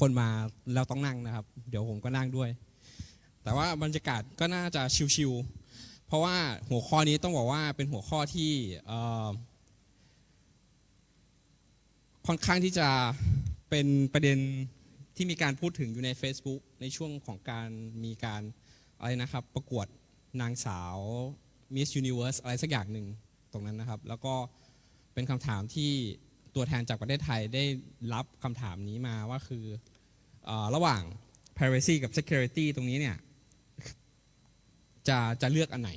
คนมาแล้วต้องนั่งนะครับ เดี๋ยวผมก็นั่งด้วย แต่ว่าบรรยากาศก็น่าจะชิวๆเพราะว่าหัวข้อนี้ต้องบอกว่าเป็นหัวข้อที่ค่อนข้างที่จะเป็นประเด็นที่มีการพูดถึงอยู่ใน Facebook ในช่วงของการมีการอะไรนะครับ ประกวดนางสาว Miss Universe อะไรสักอย่างหนึ่งตรงนั้นนะครับ แล้วก็เป็นคำถามที่ ตัวแทนจากประเทศไทยได้รับคำถามนี้มาว่าคืออระหว่าง privacy กับ security ตรงนี้เนี่ยจะจะเลือกอันไหน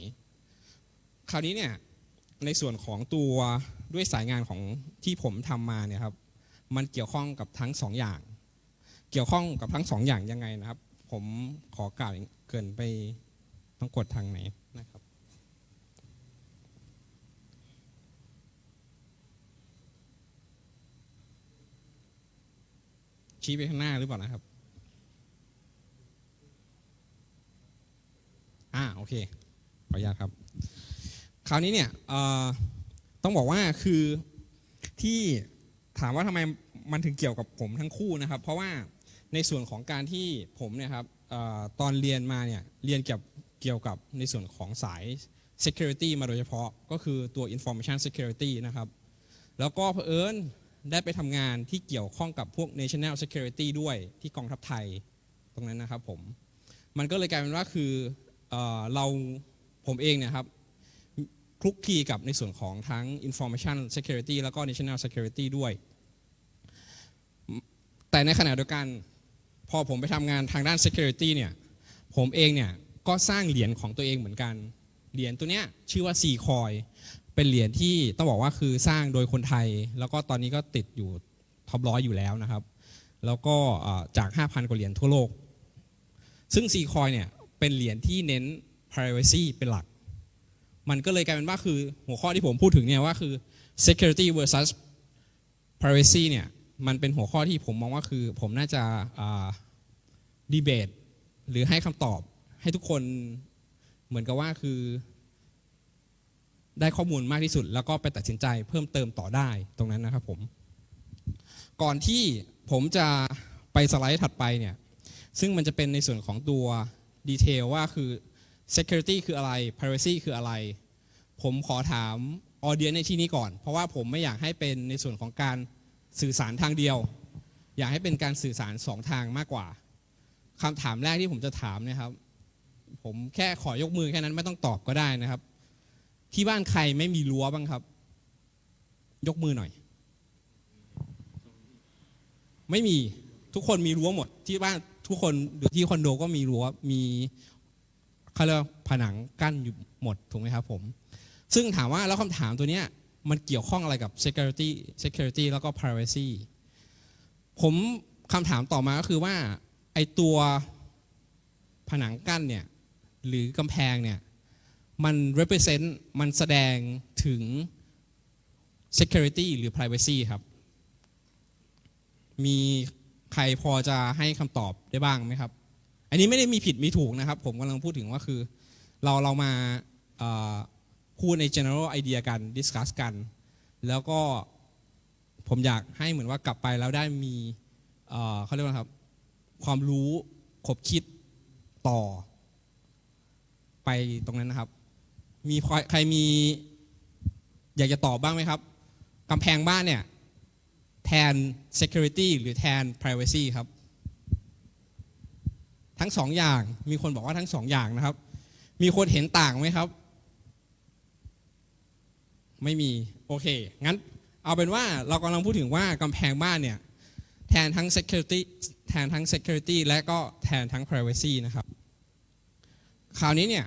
คราวนี้เนี่ยในส่วนของตัวด้วยสายงานของที่ผมทำมาเนี่ยครับมันเกี่ยวข้องกับทั้งสองอย่าง เกี่ยวข้องกับทั้งสองอย่างยังไงนะครับ ผมขอกล่าวเกินไปต้องกดทางไหนนะครับ ชี้ไปข้างหน้าหรือเปล่านะครับ อ่าโอเค ขออนุญาตครับ คราวนี้เนี่ยต้องบอกว่าคือที่ถามว่าทำไมมันถึงเกี่ยวกับผมทั้งคู่นะครับ เพราะว่าในส่วนของการที่ผมเนี่ยครับอตอนเรียนมาเนี่ยเรียนเกี่ยวเกี่ยวกับในส่วนของสาย security มาโดยเฉพาะก็คือตัว information security นะครับ แล้วก็เผอิญ ได้ไปทำงานที่เกี่ยวข้องกับพวก national security ด้วยที่กองทัพไทยตรงนั้นนะครับผม มันก็เลยกลายเป็นว่าคือเอเราผมเองเนี่ยครับคลุกคลีกับในส่วนของทั้ง information security แล้วก็ national security ด้วย แต่ในขณะเดียวกัน พอผมไปทำงานทางด้าน security เนี่ย ผมเองเนี่ยก็สร้างเหรียญของตัวเองเหมือนกัน เหรียญตัวเนี้ยชื่อว่า C coin เป็นเหรียญที่ต้องบอกว่าคือสร้างโดยคนไทย แล้วก็ตอนนี้ก็ติดอยู่ท็อปร้อยอยู่แล้วนะครับ แล้วก็จาก 5,000 กว่าเหรียญทั่วโลก ซึ่ง C coin เนี่ยเป็นเหรียญที่เน้น privacy เป็นหลัก มันก็เลยกลายเป็นว่าคือหัวข้อที่ผมพูดถึงเนี่ยว่าคือ security versus privacy เนี่ยมันเป็นหัวข้อที่ผมมองว่าคือ ผมน่าจะดีเบตหรือให้คำตอบให้ทุกคนเหมือนกับว่าคือ ได้ข้อมูลมากที่สุด แล้วก็ไปตัดสินใจเพิ่มเติมต่อได้ตรงนั้นนะครับผม ก่อนที่ผมจะไปสไลด์ถัดไปเนี่ย ซึ่งมันจะเป็นในส่วนของตัวดีเทลว่าคือ security คืออะไร privacy คืออะไร ผมขอถามออเดียในที่นี้ก่อน เพราะว่าผมไม่อยากให้เป็นในส่วนของการสื่อสารทางเดียว อยากให้เป็นการสื่อสารสองทางมากกว่าคำถามแรกที่ผมจะถามนะครับ ผมแค่ขอยกมือแค่นั้นไม่ต้องตอบก็ได้นะครับ ที่บ้านใครไม่มีรั้วบ้างครับ ยกมือหน่อย ไม่มีทุกคนมีรั้วหมด ที่บ้านทุกคนหรือที่คอนโดก็มีรั้วมีเขาเรียกผนังกั้นอยู่หมดถูกไหมครับผม ซึ่งถามว่าแล้วคำถามตัวเนี้ยมันเกี่ยวข้องอะไรกับ security security แล้วก็ privacy ผมคำถามต่อมาก็คือว่าไอตัวผนังกั้นเนี่ยหรือกำแพงเนี่ย มัน represent มันแสดงถึง security หรือ privacy ครับ มีใครพอจะให้คำตอบได้บ้างไหมครับ อันนี้ไม่ได้มีผิดมีถูกนะครับ ผมกำลังพูดถึงว่าคือ เราเรามาพูดใน general idea กัน discuss กัน แล้วก็ผมอยากให้เหมือนว่ากลับไปแล้วได้มีเอ่อเขาเรียกว่าครับ ความรู้ขบคิดต่อไปตรงนั้นนะครับ มีใครมีอยากจะตอบบ้างไหมครับกำแพงบ้านเนี่ยแทน security หรือแทน privacy ครับ ทั้งสองอย่างมีคนบอกว่าทั้งสองอย่างนะครับ มีคนเห็นต่างไหมครับ ไม่มี โอเค งั้นเอาเป็นว่าเรากำลังพูดถึงว่ากำแพงบ้านเนี่ยแทนทั้ง security แทนทั้ง security และก็แทนทั้ง privacy นะครับ คราวนี้เนี่ย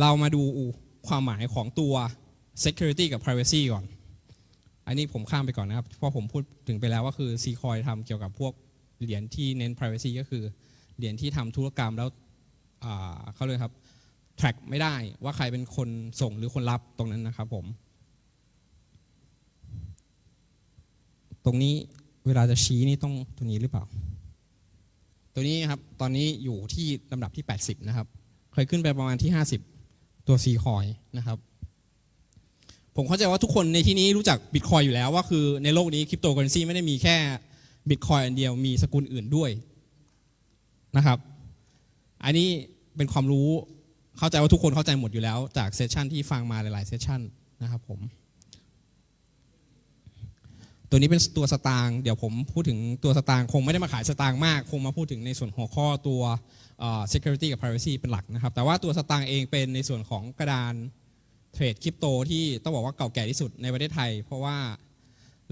เรามาดูความหมายของตัว security กับ privacy ก่อน อันนี้ผมข้ามไปก่อนนะครับ เพราะผมพูดถึงไปแล้วว่าคือ C coin ทำเกี่ยวกับพวกเหรียญที่เน้น privacy ก็คือเหรียญที่ทำธุรกรรมแล้วเขาเลยครับ track ไม่ได้ว่าใครเป็นคนส่งหรือคนรับตรงนั้นนะครับผม ตรงนี้เวลาจะชี้นี่ต้องตัวนี้หรือเปล่า ตัวนี้ครับ ตอนนี้อยู่ที่ลำดับที่ 80 นะครับ เคยขึ้นไปประมาณที่ 50 ตัว C coin นะครับ ผมเข้าใจว่าทุกคนในที่นี้รู้จักบิตคอยอยู่แล้วว่าคือในโลกนี้คริปโตเคอเรนซีไม่ได้มีแค่ Bitcoin อันเดียวมีสกุลอื่นด้วยนะครับ อันนี้เป็นความรู้เข้าใจว่าทุกคนเข้าใจหมดอยู่แล้ว จากเซสชันที่ฟังมาหลาย ๆ เซสชันนะครับผม ตัวนี้เป็นตัวสตางค์เดี๋ยวผมพูดถึงตัวสตางค์คงไม่ได้มาขายสตางค์มาก คงมาพูดถึงในส่วนหัวข้อตัว security กับ privacy เป็นหลักนะครับ แต่ว่าตัวสตางค์เองเป็นในส่วนของกระดานเทรดคริปโตที่ต้องบอกว่าเก่าแก่ที่สุดในประเทศไทย เพราะว่า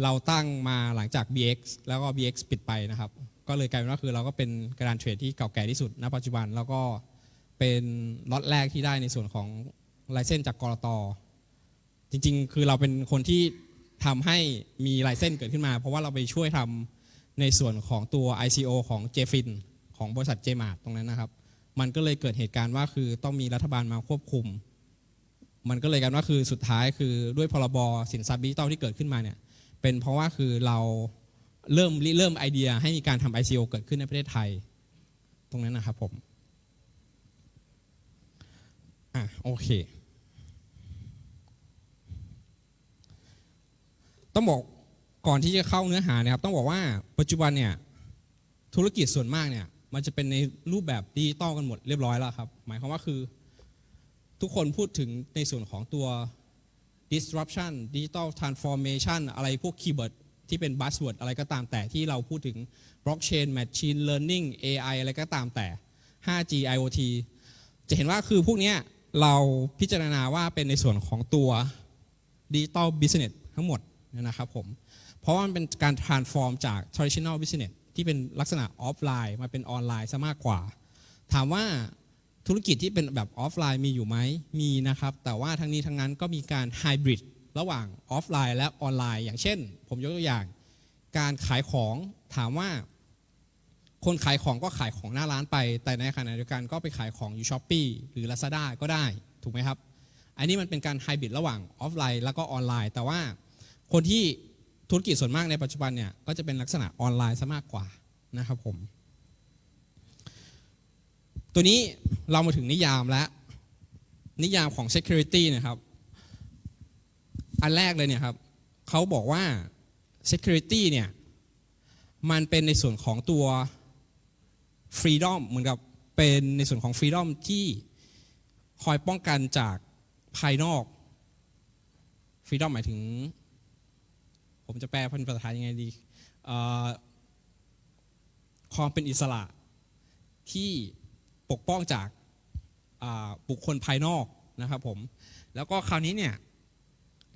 เราตั้งมาหลังจาก BX แล้วก็ BX ปิดไปนะครับ ก็เลยกลายเป็นว่าคือเราก็เป็นกระดานเทรดที่เก่าแก่ที่สุดณปัจจุบันแล้วก็เป็นล็อตแรกที่ได้ในส่วนของไลเซนจากกรตจริงๆ คือเราเป็นคนที่ทำให้มีไลเซนเกิดขึ้นมา เพราะว่าเราไปช่วยทำในส่วนของตัว ICO ของ JFIN ของบริษัท JMart ตรงนั้นนะครับ มันก็เลยเกิดเหตุการณ์ว่าคือต้องมีรัฐบาลมาควบคุม มันก็เลยกันว่าคือสุดท้ายคือด้วยพรบสินทรัพย์ดิจิตอลที่เกิดขึ้นมาเนี่ยเป็นเพราะว่าคือเราเริ่มเริ่มไอเดียให้มีการทำ ICO เกิดขึ้นในประเทศไทย ตรงนั้นนะครับผมอะโอเค ต้องบอกก่อนที่จะเข้าเนื้อหานะครับ ต้องบอกว่าปัจจุบันเนี่ยธุรกิจส่วนมากเนี่ย มันจะเป็นในรูปแบบดิจิตอลกันหมดเรียบร้อยแล้วครับ หมายความว่าคือ ทุกคนพูดถึงในส่วนของตัว disruption digital transformation อะไรพวกคีย์เวิร์ดที่เป็น buzzword อะไรก็ตามแต่ที่เราพูดถึง blockchain machine learning AI อะไรก็ตามแต่ 5G IoT จะเห็นว่าคือพวกนี้เราพิจารณาว่าเป็นในส่วนของตัว digital business ทั้งหมดนะครับผม เพราะว่ามันเป็นการ transform จาก traditional business ที่เป็นลักษณะออฟไลน์มาเป็นออนไลน์ซะมากกว่า ถามว่าธุรกิจที่เป็นแบบออฟไลน์มีอยู่ไหมมีนะครับ แต่ว่าทั้งนี้ทั้งนั้นก็มีการไฮบริดระหว่างออฟไลน์และออนไลน์ อย่างเช่น ผมยกตัวอย่าง การขายของถามว่า คนขายของก็ขายของหน้าร้านไป แต่ในขณะเดียวกันก็ไปขายของอยู่ช้อปปีหรือ Lazada ก็ได้ ถูกไหมครับ อันนี้มันเป็นการไฮบริดระหว่างออฟไลน์แล้วก็ออนไลน์ แต่ว่าคนที่ ธุรกิจส่วนมากในปัจจุบันเนี่ยก็จะเป็นลักษณะออนไลน์ซะมากกว่านะครับผม ตัวนี้เรามาถึงนิยามและนิยามของ security นะครับ อันแรกเลยเนี่ยครับเขาบอกว่า security เนี่ยมันเป็นในส่วนของตัว freedom เหมือนกับเป็นในส่วนของ freedom ที่คอยป้องกันจากภายนอก freedom หมายถึง ผมจะแปลเป็นภาษาไทยยังไงดีความเป็นอิสระที่ปกป้องจากบุคคลภายนอกนะครับผมแล้วก็คราวนี้เนี่ย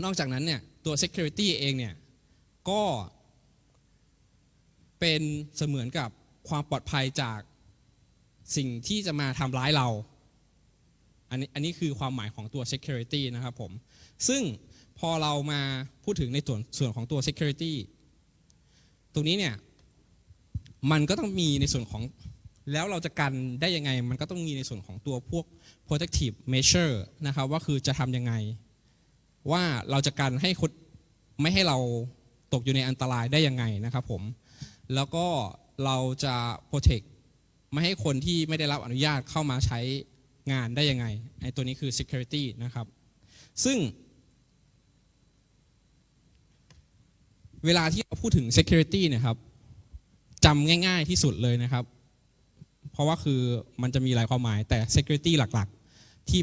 นอกจากนั้นเนี่ยตัว security เองเนี่ยก็เป็นเสมือนกับความปลอดภัยจากสิ่งที่จะมาทำร้ายเรา อันนี้อันนี้คือความหมายของตัว security นะครับผม ซึ่ง พอเรามาพูดถึงในส่วนส่วนของตัว security ตรงนี้เนี่ย มันก็ต้องมีในส่วนของ แล้วเราจะกันได้ยังไง มันก็ต้องมีในส่วนของตัวพวก protective measure นะครับว่าคือจะทำยังไง ว่าเราจะกันให้คนไม่ให้เราตกอยู่ในอันตรายได้ยังไงนะครับผม แล้วก็เราจะ protect ไม่ให้คนที่ไม่ได้รับอนุญาตเข้ามาใช้งานได้ยังไงไอ้ตัวนี้คือ security นะครับ ซึ่ง เวลาที่เราพูดถึง security นะครับจำง่าย ๆที่สุดเลยนะครับ เพราะว่าคือมันจะมีหลายความหมายแต่ security หลักๆ ที่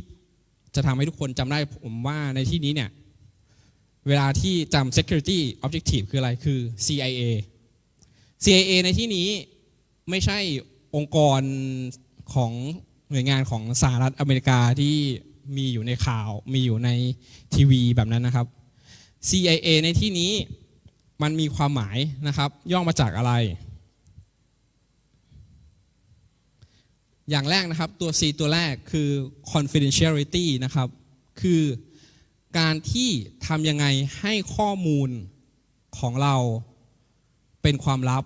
จะทำให้ทุกคนจำได้ผมว่าในที่นี้เนี่ย เวลาที่จำ security objective คืออะไรคือ CIA CIA ในที่นี้ไม่ใช่องค์กรของหน่วยงานของสหรัฐอเมริกาที่มีอยู่ในข่าวมีอยู่ในทีวีแบบนั้นนะครับ CIA ในที่นี้ มันมีความหมายนะครับ ย่อมาจากอะไร อย่างแรกนะครับตัว C ตัวแรกคือ confidentiality นะครับ คือการที่ทำยังไงให้ข้อมูลของเราเป็นความลับ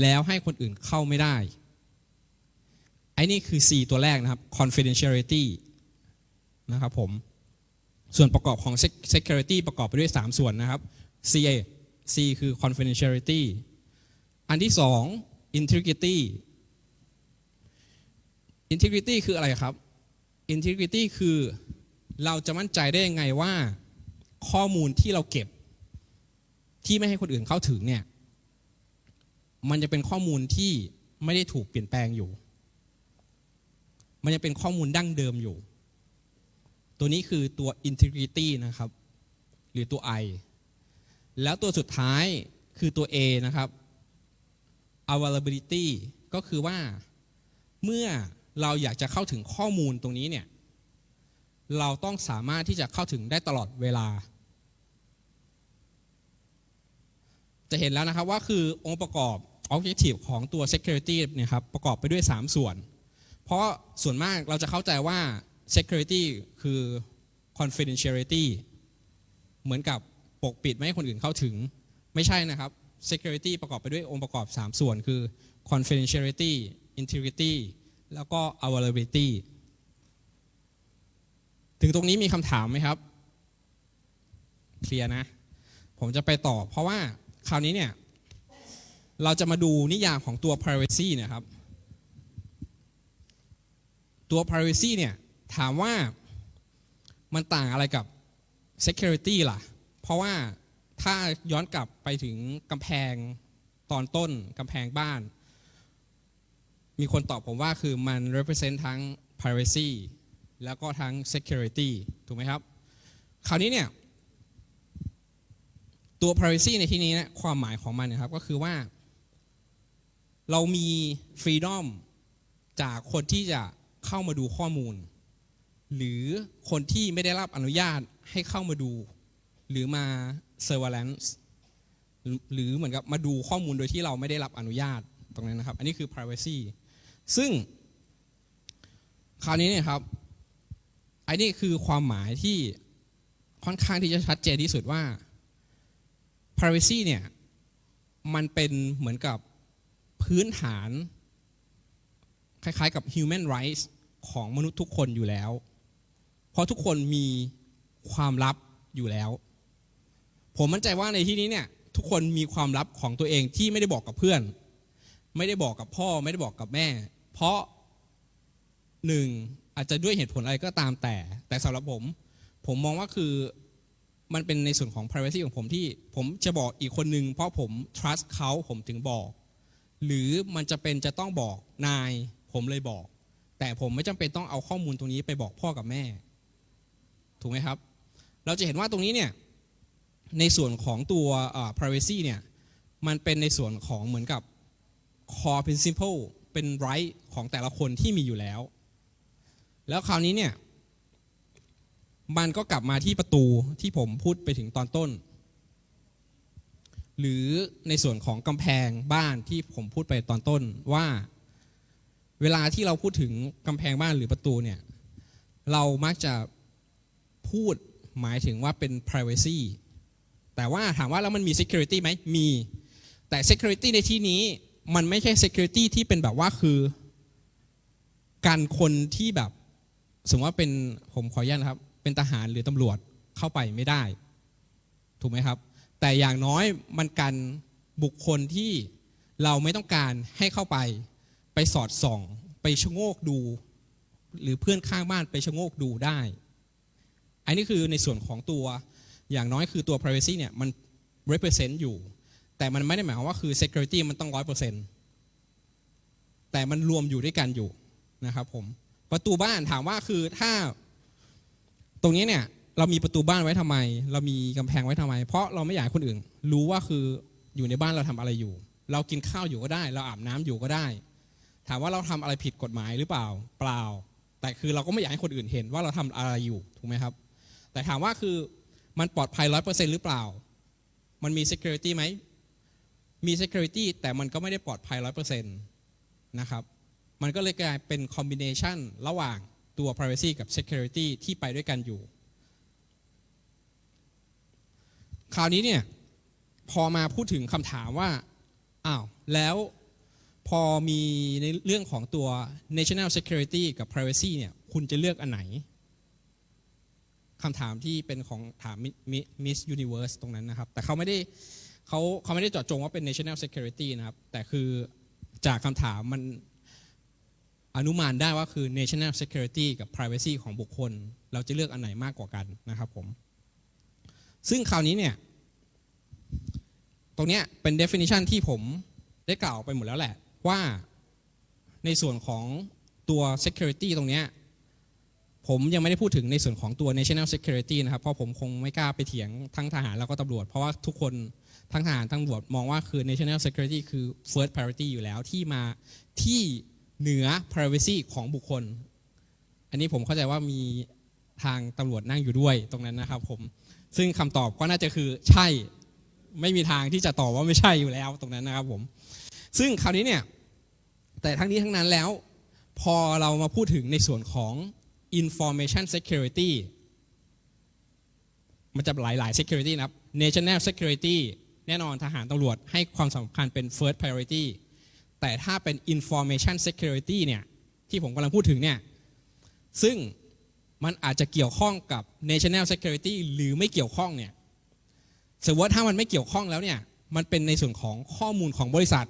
แล้วให้คนอื่นเข้าไม่ได้ไอ้นี่คือ C ตัวแรกนะครับ confidentiality นะครับผม ส่วนประกอบของ security ประกอบไปด้วย 3 ส่วนนะครับ C.A. C คือ confidentiality อันที่2 integrity integrity คืออะไรครับ integrity คือเราจะมั่นใจได้ยังไงว่าข้อมูลที่เราเก็บ ที่ไม่ให้คนอื่นเข้าถึงเนี่ย มันจะเป็นข้อมูลที่ไม่ได้ถูกเปลี่ยนแปลงอยู่ มันจะเป็นข้อมูลดั้งเดิมอยู่ ตัวนี้คือตัว integrity นะครับ หรือตัว I แล้วตัวสุดท้ายคือตัว A นะครับ availability ก็คือว่าเมื่อเราอยากจะเข้าถึงข้อมูลตรงนี้เนี่ย เราต้องสามารถที่จะเข้าถึงได้ตลอดเวลา จะเห็นแล้วนะครับว่าคือองค์ประกอบ objective ของตัว security เนี่ยครับประกอบไปด้วย 3 ส่วน เพราะส่วนมากเราจะเข้าใจว่า security คือ confidentiality เหมือนกับ ปกปิดไม่ให้คนอื่นเข้าถึง ไม่ใช่นะครับ security ประกอบไปด้วยองค์ประกอบ 3 ส่วนคือ confidentiality integrity แล้วก็ availability ถึงตรงนี้มีคำถามไหมครับ เคลียร์นะ ผมจะไปต่อ เพราะว่าคราวนี้เนี่ย เราจะมาดูนิยามของตัว privacy นะครับ ตัว privacy เนี่ย ถามว่ามันต่างอะไรกับ security ล่ะ เพราะว่าถ้าย้อนกลับไปถึงกำแพงตอนต้นกำแพงบ้าน มีคนตอบผมว่าคือมัน represent ทั้ง privacy แล้วก็ทั้ง security ถูกไหมครับ คราวนี้เนี่ย ตัว privacy ในที่นี้นะความหมายของมันนะครับก็คือว่า เรามี freedom จากคนที่จะเข้ามาดูข้อมูล หรือคนที่ไม่ได้รับอนุญาตให้เข้ามาดู หรือมา surveillance หรือหรือเหมือนกับมาดูข้อมูลโดยที่เราไม่ได้รับอนุญาตตรงนั้นนะครับ อันนี้คือ privacy ซึ่ง คราวนี้เนี่ยครับอันนี้คือความหมายที่ค่อนข้างที่จะชัดเจนที่สุดว่า privacy เนี่ยมันเป็นเหมือนกับพื้นฐาน คล้ายๆกับ human rights ของมนุษย์ทุกคนอยู่แล้ว เพราะทุกคนมีความลับอยู่แล้ว ผมมั่นใจว่าในที่นี้เนี่ยทุกคนมีความลับของตัวเองที่ไม่ได้บอกกับเพื่อน ไม่ได้บอกกับพ่อไม่ได้บอกกับแม่ เพราะหนึ่งอาจจะด้วยเหตุผลอะไรก็ตามแต่ แต่สำหรับผม ผมมองว่าคือมันเป็นในส่วนของ privacy ของผมที่ ผมจะบอกอีกคนนึง เพราะผม trust เขาผมถึงบอก หรือมันจะเป็นจะต้องบอกนาย ผมเลยบอก แต่ผมไม่จำเป็นต้องเอาข้อมูลตรงนี้ไปบอกพ่อกับแม่ ถูกไหมครับ เราจะเห็นว่าตรงนี้เนี่ย ในส่วนของตัว privacy เนี่ยมันเป็นในส่วนของเหมือนกับ core principle เป็น right ของแต่ละคนที่มีอยู่แล้ว แล้วคราวนี้เนี่ยมันก็กลับมาที่ประตูที่ผมพูดไปถึงตอนต้น หรือในส่วนของกำแพงบ้านที่ผมพูดไปตอนต้นว่า เวลาที่เราพูดถึงกำแพงบ้านหรือประตูเนี่ยเรามักจะพูดหมายถึงว่าเป็น privacy แต่ว่าถามว่าแล้วมันมี security ไหมมี แต่ security ในที่นี้มันไม่ใช่ security ที่เป็นแบบว่าคือ การคนที่แบบ สมมติว่าเป็นผมขออนุญาตนะครับ เป็นทหารหรือตำรวจเข้าไปไม่ได้ ถูกไหมครับ แต่อย่างน้อยมันกันบุคคลที่เราไม่ต้องการให้เข้าไป ไปสอดส่อง ไปชะโงกดู หรือเพื่อนข้างบ้านไปชะโงกดูได้ อันนี้คือในส่วนของตัว อย่างน้อยคือตัว privacy เนี่ยมัน represent อยู่ แต่มันไม่ได้หมายความว่าคือ security มันต้องร้อยเปอร์เซ็นต์แต่มันรวมอยู่ด้วยกันอยู่นะครับผมประตูบ้านถามว่าคือถ้าตรงนี้เนี่ยเรามีประตูบ้านไว้ทำไม เรามีกำแพงไว้ทำไม เพราะเราไม่อยากให้คนอื่น รู้ว่าคืออยู่ในบ้านเราทำอะไรอยู่ เรากินข้าวอยู่ก็ได้ เราอาบน้ำอยู่ก็ได้ ถามว่าเราทำอะไรผิดกฎหมายหรือเปล่า เปล่า แต่คือเราก็ไม่อยากให้คนอื่นเห็นว่าเราทำอะไรอยู่ถูกไหมครับ แต่ถามว่าคือ มันปลอดภัยร้อยเปอร์เซ็นต์หรือเปล่า มันมี security ไหม มี security แต่มันก็ไม่ได้ปลอดภัยร้อยเปอร์เซ็นต์นะครับ มันก็เลยกลายเป็น combination ระหว่างตัว privacy กับ security ที่ไปด้วยกันอยู่ คราวนี้เนี่ยพอมาพูดถึงคำถามว่า อ้าว แล้วพอมีในเรื่องของตัว national security กับ privacy เนี่ย คุณจะเลือกอันไหน คำถามที่เป็นของถาม Miss Universe ตรงนั้นนะครับ แต่เขาไม่ได้เขาเขาไม่ได้เจาะจงว่าเป็น national security นะครับ แต่คือจากคำถามมันอนุมานได้ว่าคือ national security กับ privacy ของบุคคล เราจะเลือกอันไหนมากกว่ากันนะครับผม ซึ่งคราวนี้เนี่ย ตรงเนี้ยเป็น definition ที่ผมได้กล่าวไปหมดแล้วแหละ ว่าในส่วนของตัว security ตรงเนี้ย ผมยังไม่ได้พูดถึงในส่วนของตัว national security นะครับเพราะผมคงไม่กล้าไปเถียงทั้งทหารแล้วก็ตำรวจ เพราะว่าทุกคนทั้งทหารทั้งตำรวจมองว่าคือ national security คือ first priority อยู่แล้วที่มาที่เหนือ privacy ของบุคคล อันนี้ผมเข้าใจว่ามีทางตำรวจนั่งอยู่ด้วยตรงนั้นนะครับผมซึ่งคำตอบก็น่าจะคือใช่ไม่มีทางที่จะตอบว่าไม่ใช่อยู่แล้วตรงนั้นนะครับผมซึ่งคราวนี้เนี่ยแต่ทั้งนี้ทั้งนั้นแล้ว พอเรามาพูดถึงในส่วนของ information security มันจะหลายๆ security นะครับ national security แน่นอนทหารตำรวจให้ความสำคัญเป็น first priority แต่ถ้าเป็น information security เนี่ยที่ผมกำลังพูดถึงเนี่ยซึ่งมันอาจจะเกี่ยวข้องกับ national security หรือไม่เกี่ยวข้องเนี่ยสมมติว่าถ้ามันไม่เกี่ยวข้องแล้วเนี่ยมันเป็นในส่วนของข้อมูลของบริษัท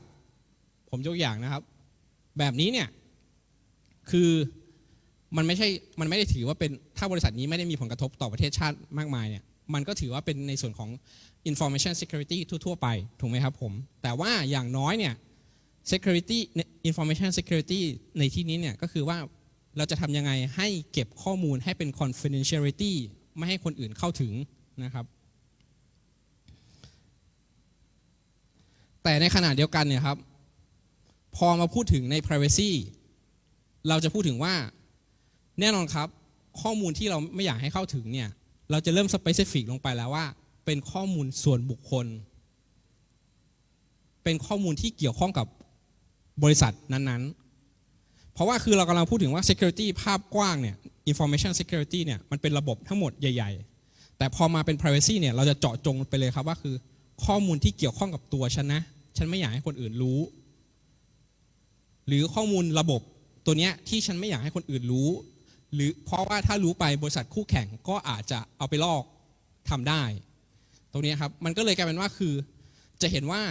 ผมยกอย่างนะครับ แบบนี้เนี่ยคือ มันไม่ใช่ มันไม่ได้ถือว่าเป็น ถ้าบริษัทนี้ไม่ได้มีผลกระทบต่อประเทศชาติมากมายเนี่ย มันก็ถือว่าเป็นในส่วนของ information security ทั่ว ๆ ไป ถูกไหมครับผม แต่ว่าอย่างน้อยเนี่ย security information security ในที่นี้เนี่ยก็คือว่าเราจะทำยังไงให้เก็บข้อมูลให้เป็น confidentiality ไม่ให้คนอื่นเข้าถึงนะครับ แต่ในขณะเดียวกันเนี่ยครับ พอมาพูดถึงใน privacy เราจะพูดถึงว่า แน่นอนครับ ข้อมูลที่เราไม่อยากให้เข้าถึงเนี่ย เราจะเริ่ม specific ลงไปแล้วว่า เป็นข้อมูลส่วนบุคคล เป็นข้อมูลที่เกี่ยวข้องกับบริษัทนั้นๆ เพราะว่าคือเรากำลังพูดถึงว่า security ภาพกว้างเนี่ย information security เนี่ย มันเป็นระบบทั้งหมดใหญ่ ๆ แต่พอมาเป็น privacy เนี่ย เราจะเจาะจงไปเลยครับว่าคือข้อมูลที่เกี่ยวข้องกับตัวฉันนะ ฉันไม่อยากให้คนอื่นรู้ หรือข้อมูลระบบตัวเนี้ยที่ฉันไม่อยากให้คนอื่นรู้ หรือเพราะว่าถ้ารู้ไปบริษัทคู่แข่งก็อาจจะเอาไปลอกทำได้ ตรงนี้ครับมันก็เลยกลายเป็นว่าคือจะเห็นว่า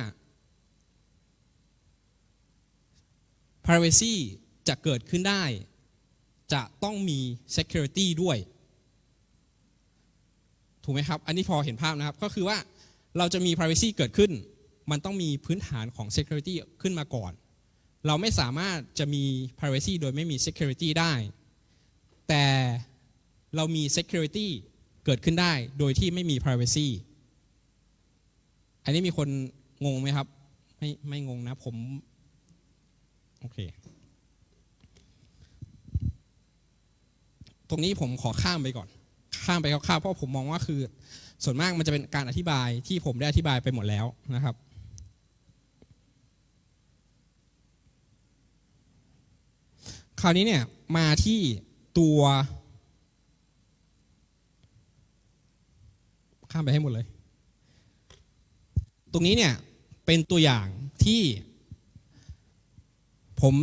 privacy จะเกิดขึ้นได้ จะต้องมี security ด้วย ถูกไหมครับ อันนี้พอเห็นภาพนะครับ ก็คือว่าเราจะมี privacy เกิดขึ้น มันต้องมีพื้นฐานของ security ขึ้นมาก่อน เราไม่สามารถจะมี privacy โดยไม่มี security ได้ แต่เรามี security เกิดขึ้นได้โดยที่ไม่มี privacy อันนี้มีคนงงไหมครับ ไม่ไม่งงนะผม โอเค ตรงนี้ผมขอข้ามไปก่อน ข้ามไปคร่าวๆเพราะผมมองว่าคือ ส่วนมากมันจะเป็นการอธิบายที่ผมได้อธิบายไปหมดแล้วนะครับคราวนี้เนี่ยมาที่ ตัว ข้ามไปให้หมดเลย ตรงนี้เนี่ยเป็นตัวอย่างที่ผม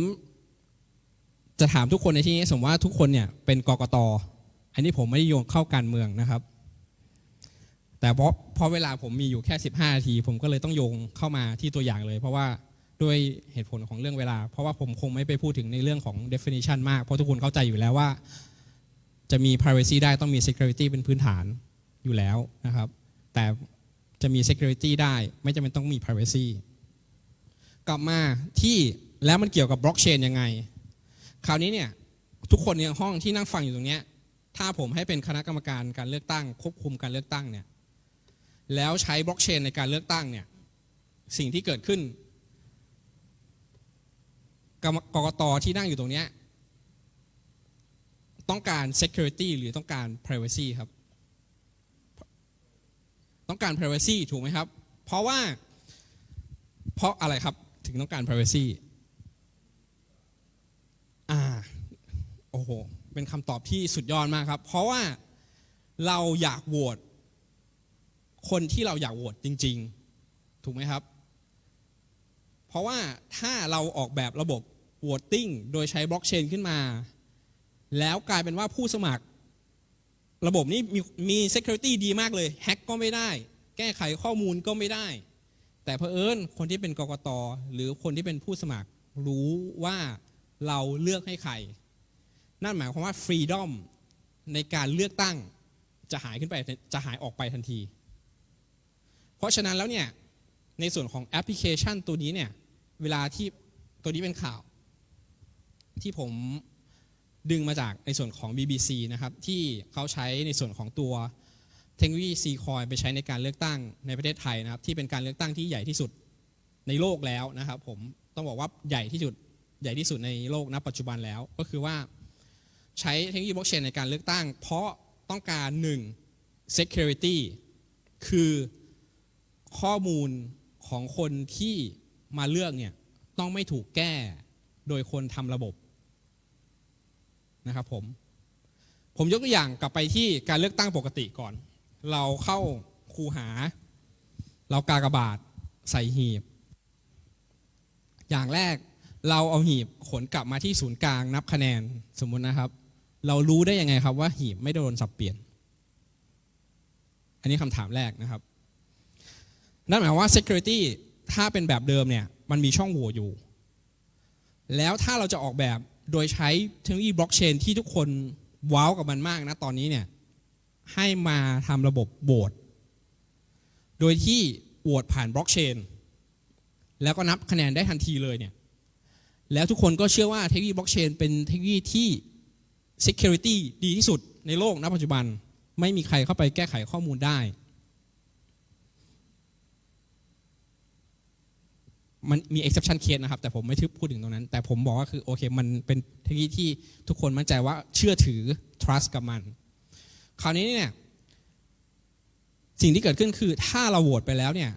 จะถามทุกคนในที่นี้สมมติว่าทุกคนเนี่ยเป็นกกตอันนี้ผมไม่ได้โยงเข้าการเมืองนะครับ แต่เพราะเพราะเวลาผมมีอยู่แค่ 15นาที ผมก็เลยต้องโยงเข้ามาที่ตัวอย่างเลย เพราะว่า ด้วยเหตุผลของเรื่องเวลา เพราะว่าผมคงไม่ไปพูดถึงในเรื่องของ definition มาก เพราะทุกคนเข้าใจอยู่แล้วว่า จะมี privacy ได้ต้องมี security เป็นพื้นฐานอยู่แล้วนะครับ แต่จะมี security ได้ไม่จำเป็นต้องมี privacy กลับมาที่แล้วมันเกี่ยวกับบล็อกเชนยังไง คราวนี้เนี่ยทุกคนในห้องที่นั่งฟังอยู่ตรงเนี้ยถ้าผมให้เป็นคณะกรรมการการเลือกตั้ง ควบคุมการเลือกตั้งเนี่ยแล้วใช้บล็อกเชนในการเลือกตั้งเนี่ยสิ่งที่เกิดขึ้น กรกตที่นั่งอยู่ตรงนี้ ต้องการ security หรือต้องการ privacy ครับ ต้องการ privacy ถูกไหมครับ เพราะว่า เพราะอะไรครับถึงต้องการ privacy อ่า โอ้โห เป็นคำตอบที่สุดยอดมากครับ เพราะว่าเราอยากโหวตคนที่เราอยากโหวตจริง ๆ ถูกไหมครับ เพราะว่าถ้าเราออกแบบระบบ โหวตติ้งโดยใช้บล็อกเชนขึ้นมา แล้วกลายเป็นว่าผู้สมัคร ระบบนี้มีมี security ดีมากเลย แฮ็กก็ไม่ได้ แก้ไขข้อมูลก็ไม่ได้ แต่เพอเอิญคนที่เป็นกกตหรือคนที่เป็นผู้สมัครรู้ว่าเราเลือกให้ใคร นั่นหมายความว่าฟรีดอมในการเลือกตั้งจะหายขึ้นไปจะหายออกไปทันที เพราะฉะนั้นแล้วเนี่ยในส่วนของแอปพลิเคชันตัวนี้เนี่ยเวลาที่ตัวนี้เป็นข่าว ที่ผมดึงมาจากในส่วนของ BBC นะครับ ที่เขาใช้ในส่วนของตัวเทคโนโลยีซีคอยไปใช้ในการเลือกตั้งในประเทศไทยนะครับ ที่เป็นการเลือกตั้งที่ใหญ่ที่สุดในโลกแล้วนะครับ ผมต้องบอกว่าใหญ่ที่สุดใหญ่ที่สุดในโลกณปัจจุบันแล้ว ก็คือว่าใช้เทคโนโลยีบล็อกเชนในการเลือกตั้ง เพราะต้องการหนึ่ง security คือข้อมูลของคนที่มาเลือกเนี่ยต้องไม่ถูกแก้โดยคนทำระบบ นะครับผม ผมยกตัวอย่างกลับไปที่การเลือกตั้งปกติก่อน เราเข้าคูหา เรากากระบาทใส่หีบ อย่างแรกเราเอาหีบขนกลับมาที่ศูนย์กลางนับคะแนนสมมุตินะครับ เรารู้ได้ยังไงครับว่าหีบไม่โดนสับเปลี่ยน อันนี้คำถามแรกนะครับ นั่นหมายว่า security ถ้าเป็นแบบเดิมเนี่ยมันมีช่องโหว่อยู่ แล้วถ้าเราจะออกแบบ โดยใช้เทคโนโลยีบล็อกเชนที่ทุกคนว้าวกับมันมากนะตอนนี้เนี่ยให้มาทำระบบโหวตโดยที่โหวตผ่านบล็อกเชนแล้วก็นับคะแนนได้ทันทีเลยเนี่ยแล้วทุกคนก็เชื่อว่าเทคโนโลยีบล็อกเชนเป็นเทคโนโลยีที่ security ดีที่สุดในโลกณปัจจุบัน ไม่มีใครเข้าไปแก้ไขข้อมูลได้ มันมี exception case นะครับ แต่ผมไม่ทึบพูดถึงตรงนั้น แต่ผมบอกว่าคือโอเค มันเป็นเทคโนโลยีที่ทุกคนมั่นใจว่าเชื่อถือ trust กับมัน คราวนี้เนี่ยสิ่งที่เกิดขึ้นคือถ้าเราโหวตไปแล้วเนี่ย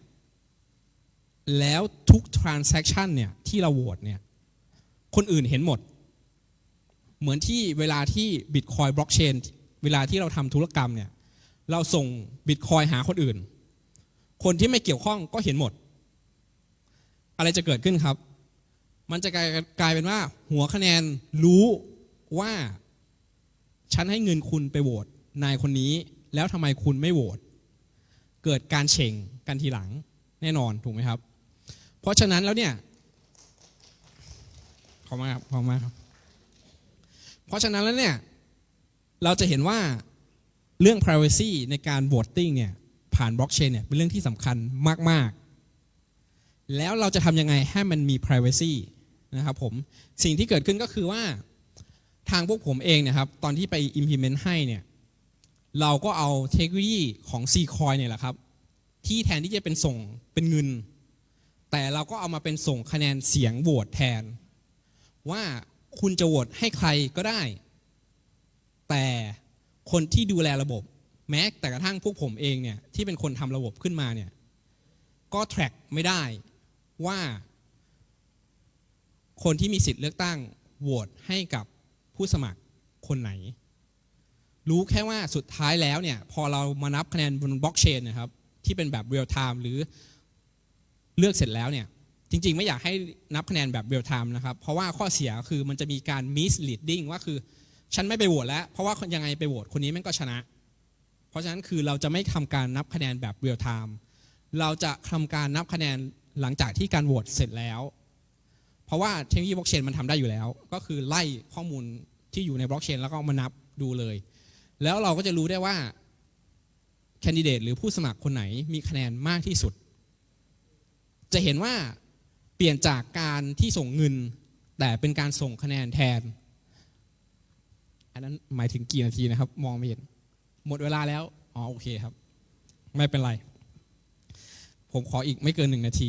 แล้วทุก transaction เนี่ยที่เราโหวตเนี่ยคนอื่นเห็นหมด เหมือนที่เวลาที่ Bitcoin blockchain เวลาที่เราทำธุรกรรมเนี่ยเราส่ง Bitcoin หาคนอื่น คนที่ไม่เกี่ยวข้องก็เห็นหมด อะไรจะเกิดขึ้นครับ มันจะกลายกลายเป็นว่า หัวคะแนนรู้ว่า ฉันให้เงินคุณไปโหวตนายคนนี้ แล้วทำไมคุณไม่โหวตเกิดการเฉ่งกันทีหลังแน่นอนถูกไหมครับ เพราะฉะนั้นแล้วเนี่ยขอมาครับขอมาครับ เพราะฉะนั้นแล้วเนี่ยเราจะเห็นว่าเรื่อง privacy ในการ voting เนี่ยผ่านบล็อกเชนเนี่ยเป็นเรื่องที่สำคัญมาก แล้วเราจะทำยังไงให้มันมี privacy นะครับผม สิ่งที่เกิดขึ้นก็คือว่าทางพวกผมเองเนะครับ ตอนที่ไป implement ให้เนี่ยเราก็เอาเทคโนโลยีของ C coin เนี่ยแหละครับ ที่แทนที่จะเป็นส่งเป็นเงิน แต่เราก็เอามาเป็นส่งคะแนนเสียงโหวตแทน ว่าคุณจะโหวตให้ใครก็ได้ แต่คนที่ดูแลระบบ แม้แต่กระทั่งพวกผมเองเนี่ยที่เป็นคนทำระบบขึ้นมาเนี่ยก็ track ไม่ได้ ว่า คนที่มีสิทธิ์เลือกตั้งโหวตให้กับผู้สมัครคนไหน รู้แค่ว่าสุดท้ายแล้วเนี่ย พอเรามานับคะแนนบนบล็อกเชนนะครับ ที่เป็นแบบเรียลไทม์หรือเลือกเสร็จแล้วเนี่ย จริง ๆ ไม่อยากให้นับคะแนนแบบเรียลไทม์นะครับ เพราะว่าข้อเสียคือมันจะมีการ misleading ว่าคือ ฉันไม่ไปโหวตแล้ว เพราะว่ายังไงไปโหวตคนนี้แม่งก็ชนะ เพราะฉะนั้นคือเราจะไม่ทำการนับคะแนนแบบเรียลไทม์เราจะทำการนับคะแนน หลังจากที่การโหวตเสร็จแล้ว เพราะว่าเทคโนโลยีบล็อกเชนมันทำได้อยู่แล้ว ก็คือไล่ข้อมูลที่อยู่ในบล็อกเชนแล้วก็มานับดูเลย แล้วเราก็จะรู้ได้ว่าแคนดิเดตหรือผู้สมัครคนไหนมีคะแนนมากที่สุด จะเห็นว่าเปลี่ยนจากการที่ส่งเงิน แต่เป็นการส่งคะแนนแทน อันนั้นหมายถึงกี่นาทีนะครับ มองไม่เห็น หมดเวลาแล้ว อ๋อ โอเคครับ ไม่เป็นไร ผมขออีกไม่เกินหนึ่งนาที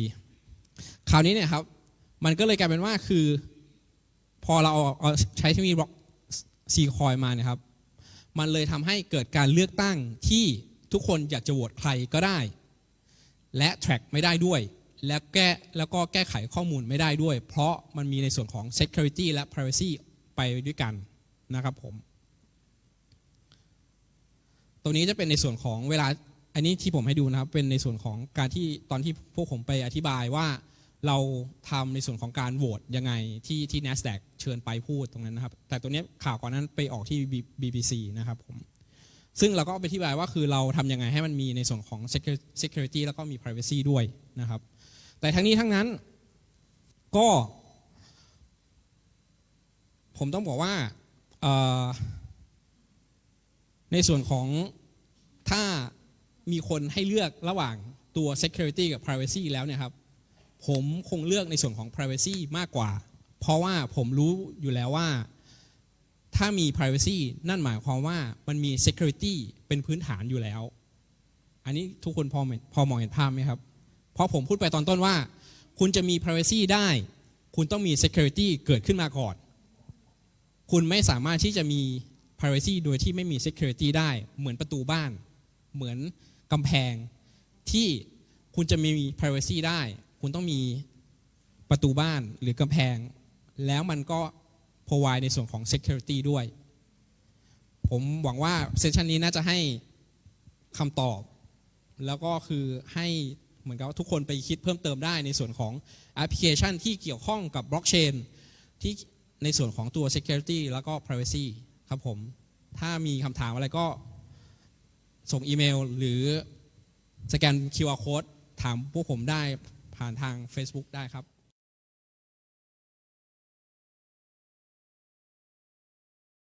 คราวนี้เนี่ยครับ มันก็เลยกลายเป็นว่าคือ พอเราเอาเอาใช้เทคโนโลยีบล็อกซีคอยมาเนี่ยครับ มันเลยทำให้เกิดการเลือกตั้งที่ทุกคนอยากจะโหวตใครก็ได้ และ track ไม่ได้ด้วย และแก้แล้วก็แก้ไขข้อมูลไม่ได้ด้วย เพราะมันมีในส่วนของ security และ privacy ไปด้วยกันนะครับผม ตรงนี้จะเป็นในส่วนของเวลาอันนี้ที่ผมให้ดูนะครับ เป็นในส่วนของการที่ตอนที่พวกผมไปอธิบายว่า เราทำในส่วนของการโหวตยังไงที่ที่ NASDAQ เชิญไปพูดตรงนั้นนะครับ แต่ตัวนี้ข่าวก่อนนั้นไปออกที่ BBC นะครับผมซึ่งเราก็ไปอธิบายว่าคือเราทำยังไงให้มันมีในส่วนของ security แล้วก็มี privacy ด้วยนะครับ แต่ทั้งนี้ทั้งนั้นก็ ผมต้องบอกว่าในส่วนของถ้ามีคนให้เลือกระหว่างตัว security กับ privacy แล้วเนี่ยครับ ผมคงเลือกในส่วนของ privacy มากกว่า เพราะว่าผมรู้อยู่แล้วว่า ถ้ามี privacy นั่นหมายความว่ามันมี security เป็นพื้นฐานอยู่แล้ว อันนี้ทุกคนพอพอมองเห็นภาพไหมครับ เพราะผมพูดไปตอนต้นว่า คุณจะมี privacy ได้ คุณต้องมี security เกิดขึ้นมาก่อน คุณไม่สามารถที่จะมี privacy โดยที่ไม่มี security ได้ เหมือนประตูบ้าน เหมือนกำแพงที่คุณจะมี privacy ได้ คุณต้องมีประตูบ้านหรือกำแพง แล้วมันก็ provide ในส่วนของ security ด้วย ผมหวังว่าเซสชันนี้น่าจะให้คำตอบ แล้วก็คือให้เหมือนกับว่าทุกคนไปคิดเพิ่มเติมได้ในส่วนของแอปพลิเคชันที่เกี่ยวข้องกับบล็อกเชนที่ในส่วนของตัว security แล้วก็ privacy ครับผม ถ้ามีคำถามอะไรก็ส่งอีเมลหรือสแกน QR code ถามพวกผมได้ ผ่านทาง Facebook ได้ครับ